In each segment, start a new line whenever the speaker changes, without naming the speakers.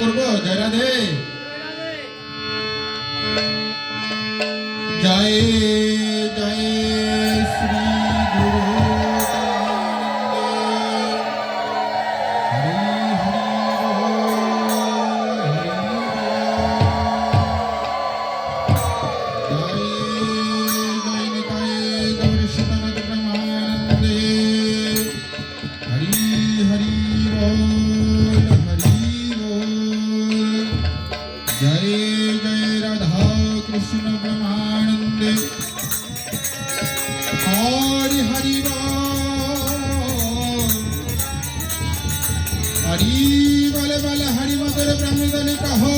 করব? জয় রাধে। জয় কৃষ্ণ ব্রহ্মানন্দে হরি হরি বল হরি বলে বলে হরি মদর ব্রহ্মদনে কহো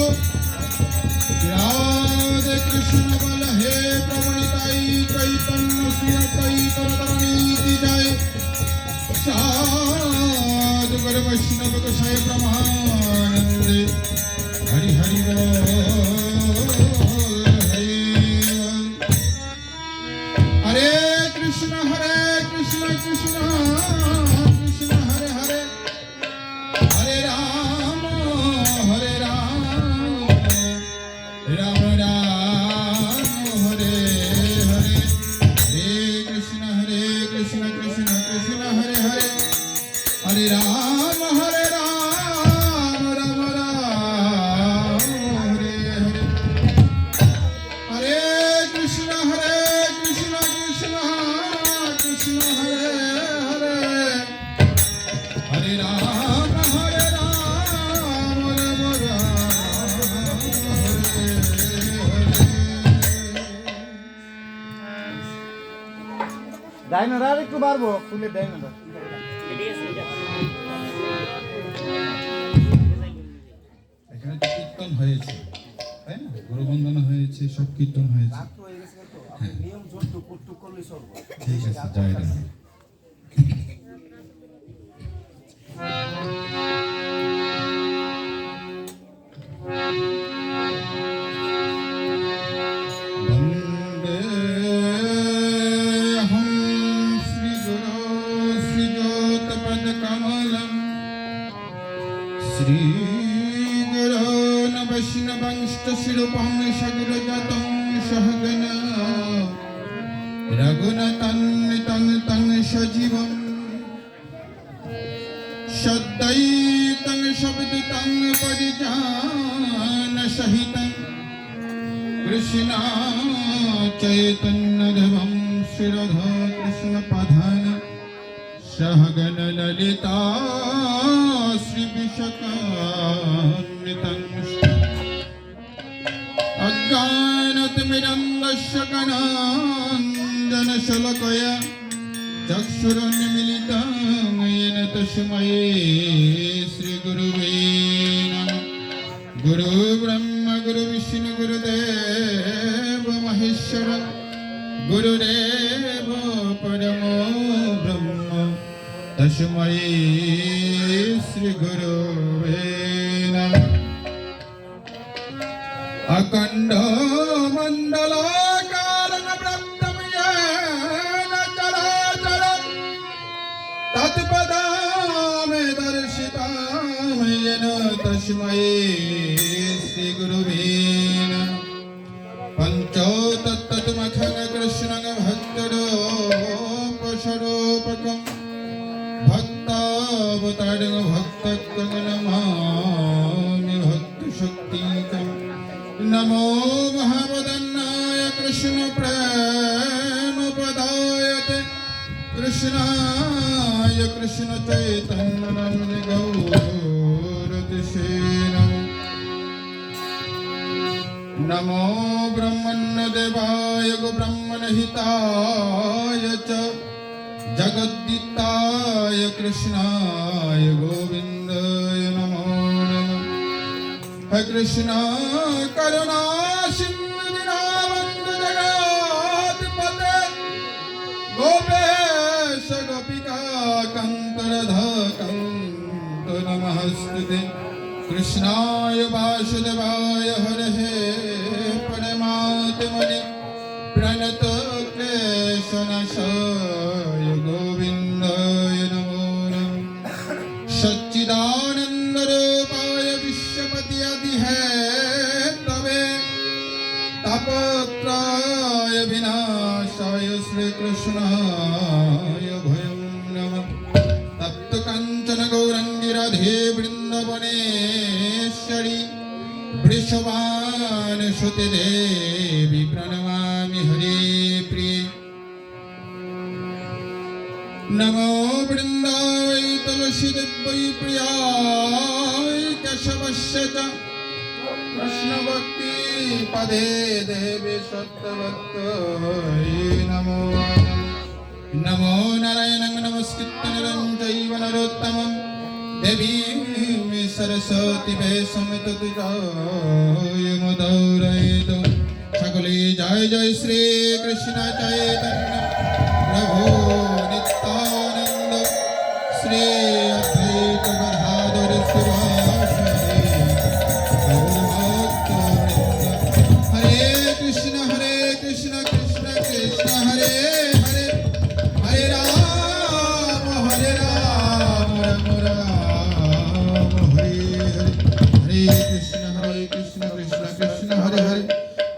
রাধে কৃষ্ণ বল হে প্রমণিতাই চৈতন্য শ্রীয়তাই করতরণীতি জয় সাধু
ডাইনারা আর একটু বাড়বো ফুলের ডাইনার
এখানে তো কীর্তন হয়েছে তাই না? গুরুবন্দনা হয়েছে সব কীর্তন হয়েছে।
হয়ে
ঠিক আছে জয় রাম। श्रीगुरोनवैष्णवंश्च शिरोपं सगुरजतं सहगन रघुनतन्नितं तं सजीवं शब्दैतं शब्दितं परिजानसहितं कृष्णा चैतन्यधवं शिरोध कृष्णप्रधान सहगन ललिता श्रीविशकान्वितम् अज्ञानतिमिरन्दशकनान्दनशलकया चक्षुरनिमिलितं येन तस्मये श्रीगुरुवे गुरुब्रह्म गुरुविष्णु गुरुदेव महेश्वर गुरुदेव परमो ब्रह्म तस्मये श्रीगुरुवे नमः अखण्ड मण्डलाकारं ब्रह्ममयेन चराचरम् तत्पदामे दर्शितामेन तस्मै श्रीगुरुवे नमो महावदन्नाय कृष्णप्रेमपदायते कृष्णाय कृष्णचैतन्यनाम्नि गौरतिशे नमः नमो ब्रह्मण्यदेवाय ब्रह्मणहिताय च। जगद्दिताय कृष्णाय गोविन्दाय कृष्ण करुणा सिन्धु दीनबन्धु जगत्पते गोपेश गोपिका कान्त राधा कान्त नमस्ते कृष्णाय वासुदेवाय हरे परमात्मने प्रणत क्लेशनाशाय गोविन्दाय नमो नमः প্রতিয়াদি হ্যাঁ তবে তাপত্রায় বিনাশায় শ্রীকৃষ্ণায় ভয়ম নম। তত্ত কাঞ্চন গৌরঙ্গি রাধে বৃন্দবনেশ্বরী। বৃষবান সুতি দেবী প্রণমামি হরে প্রিয়। নমো বৃন্দায়, তুলসী দেব্যই প্রিয়ায়। च कृष्णभक्ति पदे देवे सत्यवत्यै नमो नमो नारायणं नमस्कृत्य नरं चैव नरोत्तमं देवीं सरस्वती वैसमततुजाय मुदौरयेत সকলে জয় জয় শ্রী কৃষ্ণ চৈতন্য প্রভু कृष्ण हरे कृष्ण कृष्ण कृष्ण, हरे हरे।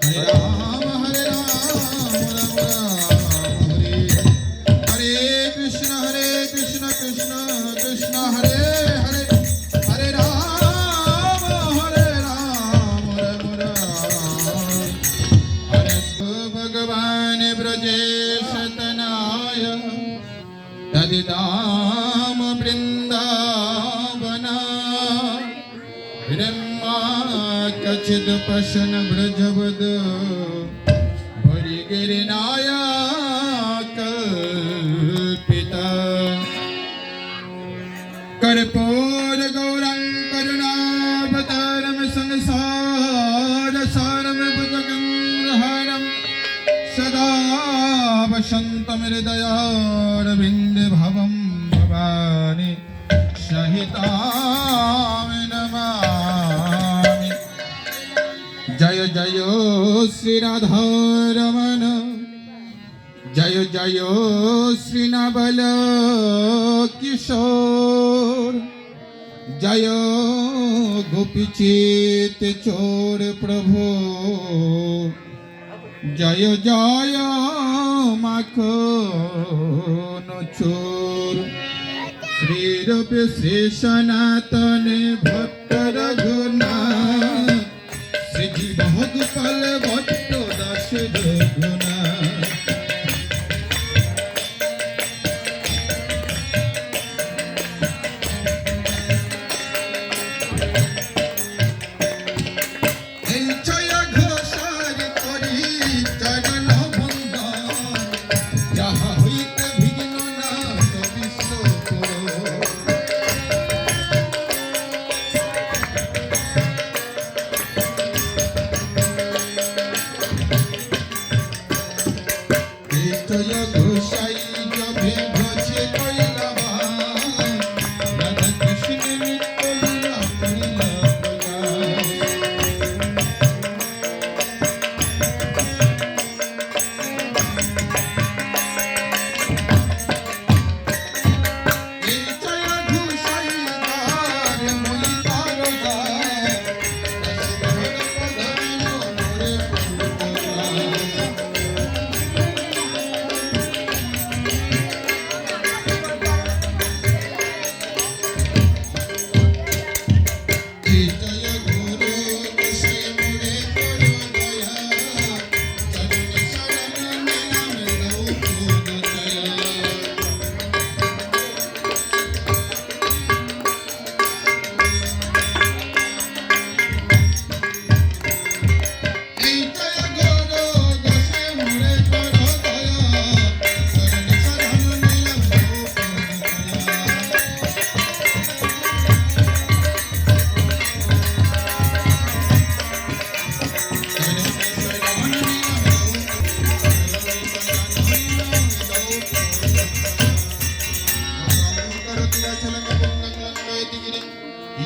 हरे राम हरे राम हरे हरे कृष्ण हरे कृष्ण कृष्ण कृष्ण, हरे हरे। हरे राम हरे राम भगवान ब्रजेश तनाय। कचिद् पशन व्रजवद हरिगिरिनाय कल्पिता कर्पूर गौरं करुणावतारं संसार सारं भुजगं सदा वसन्तं हृदयारविन्दे भवं भवानि सहितां नमामि জয় শ্রীরাধরমণ। জয় জয় শ্রীনবল কিশোর। জয় গোপীচিত চোর প্রভু। জয় জয় মাখন চোর। শ্রীরূপ শ্রী সনাতন ভক্ত ভগপাল ভট্ট দাস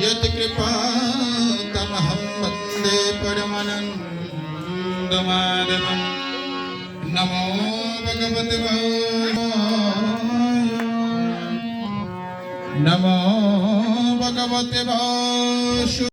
यत् कृपा तमहं वन्दे परमानन्दमाधवम् नमो भगवते वासुदेवाय। नमो भगवते वासु